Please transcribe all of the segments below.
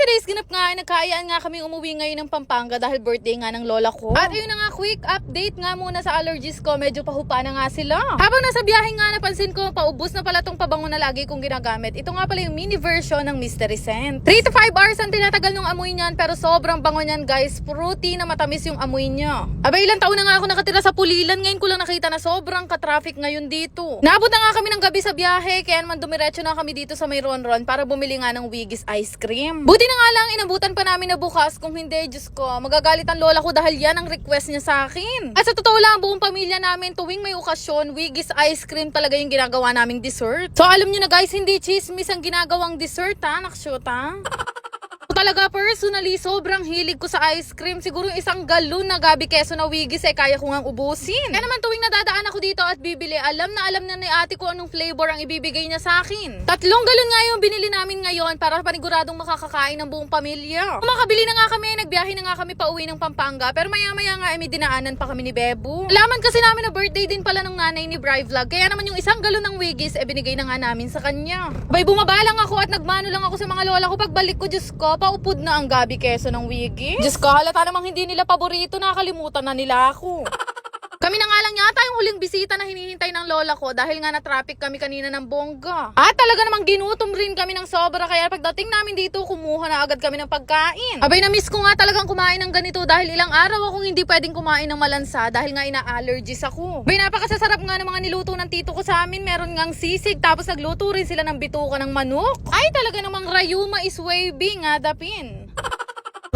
today's ganap nga ay nga kami umuwi ngayon ng Pampanga dahil birthday nga ng lola ko. At ayun na nga, quick update nga muna sa allergies ko. Medyo pahupa na nga sila. Habang nasa biyahe nga, napansin ko, paubos na pala tong pabango na lagi kong ginagamit. Ito nga pala yung mini version ng Mystery Scent. 3 to 5 hours ang tinatagal ng amoy niyan, pero sobrang bango niyan guys. Fruity na matamis yung amoy niya. Aba, ilang taon na nga ako nakatira sa Pulilan. Ngayon ko lang nakita na sobrang ka-traffic ngayon dito. Naabot na nga kami ng gabi sa biyahe, kaya naman dumiretso na kami dito sa may Ronron para bumili nga ng Wiggy's ice cream. Buti na nga lang, inabutan pa namin na bukas. Kung hindi, Diyos ko, magagalit ang lola ko dahil yan ang request niya sa akin. At sa totoo lang, buong pamilya namin, tuwing may okasyon, Wiggy's ice cream talaga yung ginagawa naming dessert. So alam niyo na guys, hindi chismis ang ginagawang dessert ha, nakshot ha. Talaga personally, sobrang hilig ko sa ice cream. Siguro isang galon na gabi keso na wigis eh, kaya ko ngang ubusin. Kaya naman tuwing nadadaan ako dito at bibili, alam na alam na ni ate ko anong flavor ang ibibigay niya sa akin. Tatlong galon nga yung binili namin ngayon para paniguradong makakakain ng buong pamilya. Makabili na nga kami, nagbiyahe na nga kami pa uwi ng Pampanga. Pero maya maya nga eh, may dinaanan pa kami ni Bebo. Alaman kasi namin na birthday din pala ng nanay ni Bri Vlog. Kaya naman yung isang galon ng wigis, eh binigay na nga namin sa kanya. Bay, bumaba lang ako at nagmano lang ako sa mga lola ko. Pagbalik ko, Diyos ko, paupod na ang gabi keso ng wigis. Diyos ko, halata namang hindi nila paborito, nakalimutan na nila ako. Kami na nga lang yata yung huling bisita na hinihintay ng lola ko dahil nga na-traffic kami kanina ng bongga. At talaga namang ginutom rin kami ng sobra kaya pagdating namin dito, kumuha na agad kami ng pagkain. Abay, na-miss ko nga talagang kumain ng ganito dahil ilang araw akong hindi pwedeng kumain ng malansa dahil nga ina-allergies ako. Abay, napakasasarap nga ng mga niluto ng tito ko sa amin. Meron ngang sisig tapos nagluto rin sila ng bituka ng manok. Ay, talaga namang rayuma is waving nga dapin.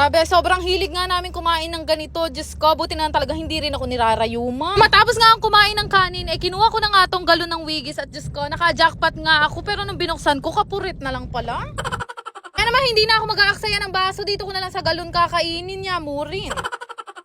Grabe, sobrang hilig nga namin kumain ng ganito. Diyos ko, buti na talaga hindi rin ako nirarayuma. Matapos nga ang kumain ng kanin, eh kinuha ko na nga tong galon ng wigis at Diyos ko, naka-jackpot nga ako pero nung binuksan ko, kapurit na lang pala. Kaya naman hindi na ako mag-aaksaya ng baso, dito ko na lang sa galon kakainin niya, murin.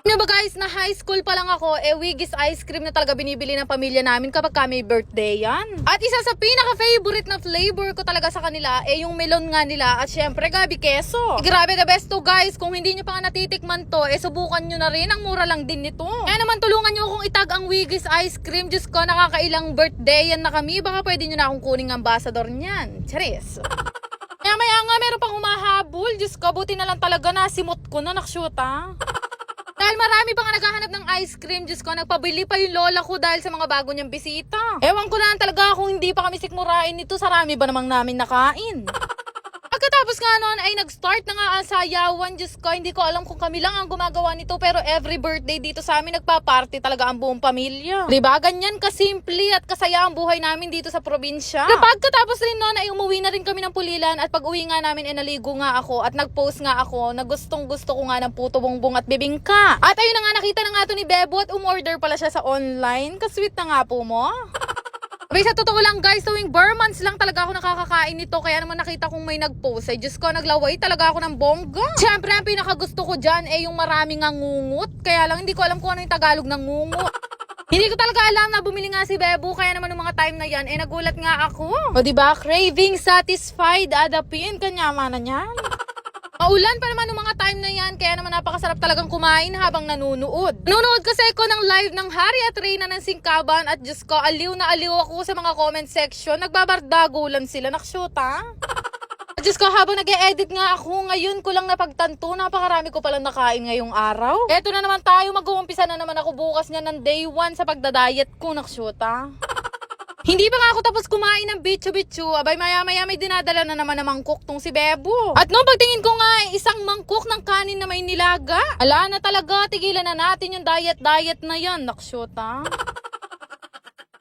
Ano ba guys, na high school pa lang ako, eh Wiggy's ice cream na talaga binibili ng pamilya namin kapag kami birthday yan. At isa sa pinaka-favorite na flavor ko talaga sa kanila, eh yung melon nga nila at syempre gabi keso. Eh, grabe the best to guys, kung hindi nyo pa nga natitikman to, eh subukan nyo na rin, ang mura lang din nito. Kaya naman tulungan nyo akong itag ang Wiggy's ice cream, Diyos ko, nakakailang birthday yan na kami, baka pwede nyo na akong kuning ambassador niyan. Charis. Kaya maya nga, meron pang humahabol. Diyos ko, buti na lang talaga na simot ko na nakshoot ha. Marami pa nga naghahanap ng ice cream, Diyos ko, nagpabili pa yung lola ko dahil sa mga bago niyang bisita. Ewan ko na lang talaga kung hindi pa kami sikmurain nito, sarami ba namang namin nakain. Pagkatapos nga noon ay nag-start na nga ang sayawan. Diyos ko, hindi ko alam kung kami lang ang gumagawa nito pero every birthday dito sa amin nagpa-party talaga ang buong pamilya. Diba? Ganyan kasimple at kasaya ang buhay namin dito sa probinsya. Na pagkatapos rin noon ay umuwi na rin kami ng pulilan at pag uwi nga namin ay naligo nga ako at nag-post nga ako na gustong gusto ko nga ng puto bongbong at bibingka. At ayun na nga nakita na nga to ni Bebo at umorder pala siya sa online. Kasweet na nga po mo. Abay, sa totoo lang guys, tuwing bar months lang talaga ako nakakakain nito. Kaya naman nakita kong may nag-post. Ay, Diyos ko, naglaway talaga ako ng bongga. Siyempre, ang pinakagusto ko dyan ay yung maraming ngungut. Kaya lang, hindi ko alam kung ano yung Tagalog ng ngungut. Hindi ko talaga alam na bumili nga si Bebo kaya naman ng mga time na yan, eh nagulat nga ako. O diba, craving satisfied, adapin, kanyama na niyan. Maulan pa naman ng mga time na yan, kaya naman napakasarap talagang kumain habang nanunood. Nanunood kasi ako ng live ng Hari at Reyna ng Singkaban at Diyos ko, aliw na aliw ako sa mga comment section. Nagbabardagulan sila, nakshoot ha? Diyos ko, habang nag edit nga ako, ngayon ko lang napagtanto, napakarami ko palang nakain ngayong araw. Eto na naman tayo, mag-uumpisa na naman ako bukas niya ng day 1 sa pagdadayet ko, nakshoot ha? Hindi pa nga ako tapos kumain ng bitcho-bitcho. Abay, maya-maya may dinadala na naman ng mangkok tong si Bebo. At nung pagtingin ko nga, eh, isang mangkok ng kanin na may nilaga. Ala na talaga, tigilan na natin yung diet-diet na yan. Nakshot, ha?